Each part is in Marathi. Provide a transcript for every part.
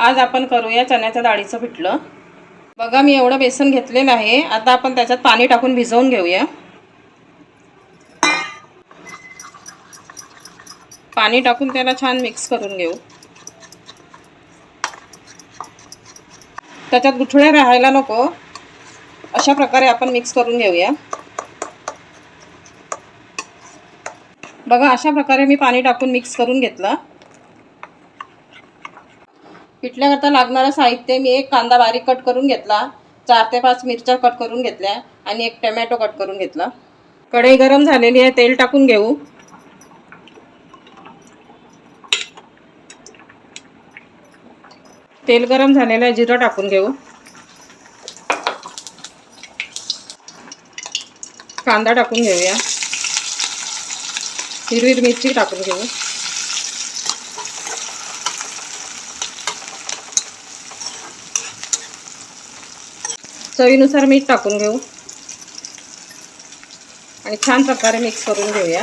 आज आपण करूया चण्याच्या डाळीचं पिठलं. बघा मी एवढं बेसन घेतलेलं आहे. आता आपण त्याच्यात पाणी टाकून भिजवून घेऊया. पाणी टाकून त्याला छान मिक्स करून घेऊ. त्याच्यात गुठळ्या राहायला नको. अशा प्रकारे आपण मिक्स करून घेऊया. बघा अशा प्रकारे मी पाणी टाकून मिक्स करून घेतलं. पिठल्याकरता लागणारं साहित्य मी एक कांदा बारीक कट करून घेतला. चार ते पाच मिरच्या कट करून घेतल्या आणि एक टमॅटो कट करून घेतला. कढई गरम झालेली आहे तेल टाकून घेऊ. तेल गरम झालेलं आहे जिरं टाकून घेऊ. कांदा टाकून घेऊया. हिरवी मिरची टाकून घेऊ. चवीनुसार मीठ टाकून घेऊ. आणि छान प्रकारे मिक्स करून घेऊया.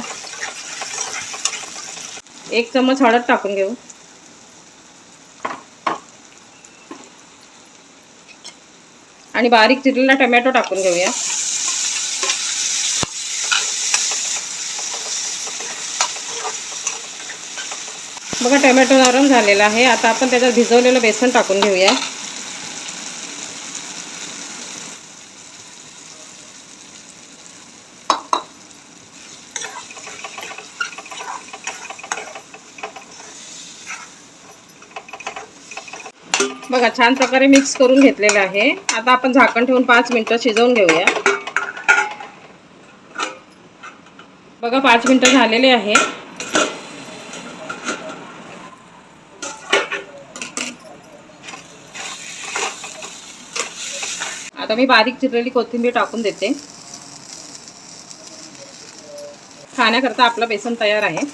एक चमच हळद टाकून घेऊ. आणि बारीक चिरलेला टमॅटो टाकून घेऊया. बघा टमॅटो नरम झालेला आहे. आता आपण त्याच्यात भिजवलेलं बेसन टाकून घेऊया. बघा छान प्रकारे मिक्स करून घेतलेलं आहे. आता आपण झाकण ठेवून पाच मिनटं शिजवून घेऊया. बघा पाच मिनटं झालेले आहे. आता मी बारीक चिरलेली कोथिंबीर टाकून देते. खाण्याकरता आपलं बेसन तयार आहे.